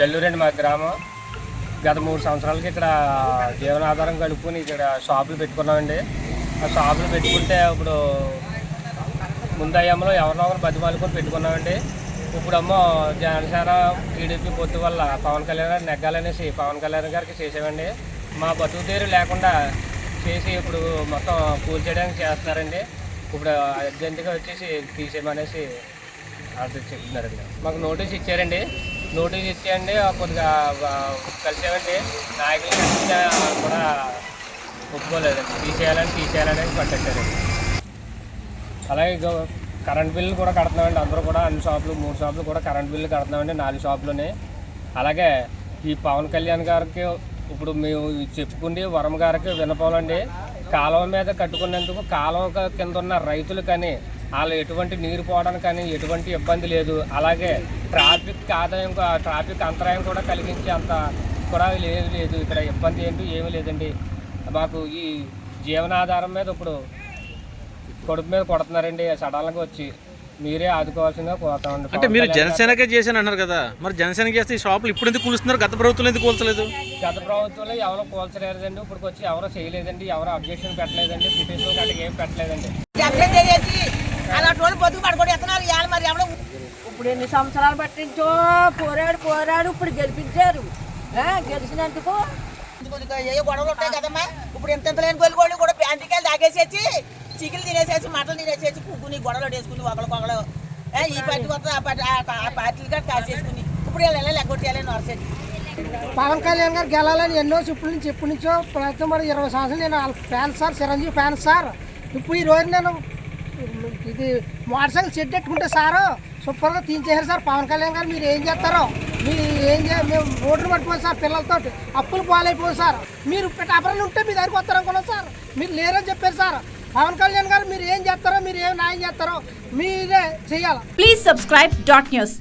జల్లూరండి మా గ్రామం. గత మూడు సంవత్సరాలకి ఇక్కడ జీవనాధారం కలుపుకొని ఇక్కడ షాపులు పెట్టుకున్నామండి. ఆ షాపులు పెట్టుకుంటే ఇప్పుడు ముందయ్యంలో ఎవరినో ఒకరు బతిమాలుకొని పెట్టుకున్నామండి. ఇప్పుడమ్మో జనసేన టీడీపీ పొత్తు వల్ల పవన్ కళ్యాణ్ గారు నెగ్గాలనేసి పవన్ కళ్యాణ్ గారికి చేసామండి మా బతుకు తీరు లేకుండా చేసి ఇప్పుడు మొత్తం కూల్చేయడానికి చేస్తున్నారండి. ఇప్పుడు అర్జెంటుగా వచ్చేసి తీసేయమనేసి అది చెప్తున్నారండి మాకు నోటీస్ ఇచ్చారండి. నోటీస్ ఇచ్చేయండి కొద్దిగా కలిసేవండి. కలిసామండి నాయకులు కూడా ఒప్పుకోలేదండి తీసేయాలని తీసేయాలని పట్టేశారండి అలాగే కరెంట్ బిల్లు కూడా కడుతున్నామండి. అందరూ కూడా అన్ని షాపులు మూడు షాపులు కూడా కరెంట్ బిల్లు కడుతున్నామండి నాలుగు షాపులని. అలాగే ఈ పవన్ కళ్యాణ్ గారికి ఇప్పుడు మేము చెప్పుకుండి వరం గారికి వినపోలండి కాలువ మీద కట్టుకున్నందుకు కాలువ కింద ఉన్న రైతులు కానీ వాళ్ళు ఎటువంటి నీరు పోవడానికి కానీ ఎటువంటి ఇబ్బంది లేదు. అలాగే ట్రాఫిక్ ఆదాయం ట్రాఫిక్ అంతరాయం కూడా కలిగించే అంత కూడా లేదు లేదు. ఇక్కడ ఇబ్బంది ఏంటి ఏమీ లేదండి. మాకు ఈ జీవనాధారం మీద ఇప్పుడు కొడుకు మీద కొడుతున్నారండి సడన్గా వచ్చి. మీరే ఆదుకోవాల్సిందిగా కోరుతామండి. అంటే మీరు జనసేనకే చేశాను అన్నారు కదా. మరి జనసేన చేస్తే ఈ షాపులు ఇప్పుడు ఎందుకు కూలుస్తున్నారు? గత ప్రభుత్వం ఎందుకు కూల్చలేదు? గత ప్రభుత్వంలో ఎవరు కోల్చలేదండి. ఇప్పుడు వచ్చి ఎవరు చేయలేదండి. ఎవరు అబ్జెక్షన్ పెట్టలేదండి. పిటిషన్ గట్రా ఏం పెట్టలేదండి. అలాంటి వాళ్ళు బతుకు పడుకోవడం ఎత్తనారు ఇవాళ మరి ఎవడో ఇప్పుడు ఎన్ని సంవత్సరాలు పట్టించో పోరాడు పోరాడు ఇప్పుడు గెలిపించారు. ఆ, గెలిచినందుకు. ఏ గొడవలు ఉంటాయి కదమ్మా? ఇప్పుడు ఎంత లేని గోళ్ళు కూడా ప్యాంటికాయలు తాగేసేసి చికెన్ తినేసేసి మటన్ తినేసేసి కుక్కుని గొడవలు వేసుకుని ఒకరికొకరు ఈ పార్టీ కొత్త ఆ పార్టీ ఆ- పార్టీలు కూడా కాసేసుకుని ఇప్పుడు వెళ్ళాలి ఎలా నరసేసి పవన్ కళ్యాణ్ గారు గెలాలని ఎన్నో చెప్పుల నుంచి ఎప్పటి నుంచో ప్రయత్నం మరి ఇరవై సంవత్సరాలు నేను వాళ్ళ fan sir Chiranjeevi fan sir. ఇప్పుడు ఈ రోజు నేను ఇది మోటార్ సైకిల్ సెట్ పెట్టుకుంటే సారు సూపర్గా తీయించేశారు సార్ పవన్ కళ్యాణ్ గారు. మీరు ఏం చేస్తారో మీరు ఏం చే మేము రోడ్లు పట్టుకోవాలి సార్ పిల్లలతో అప్పులు పాలైపోయి సార్. మీరు అపరణ ఉంటే మీ దగ్గరికి వస్తారనుకున్నాం సార్. మీరు లేరని పవన్ కళ్యాణ్ గారు మీరు ఏం చేస్తారో మీరు ఏం న్యాయం చేస్తారో మీరే చేయాలి? Please subscribe dot news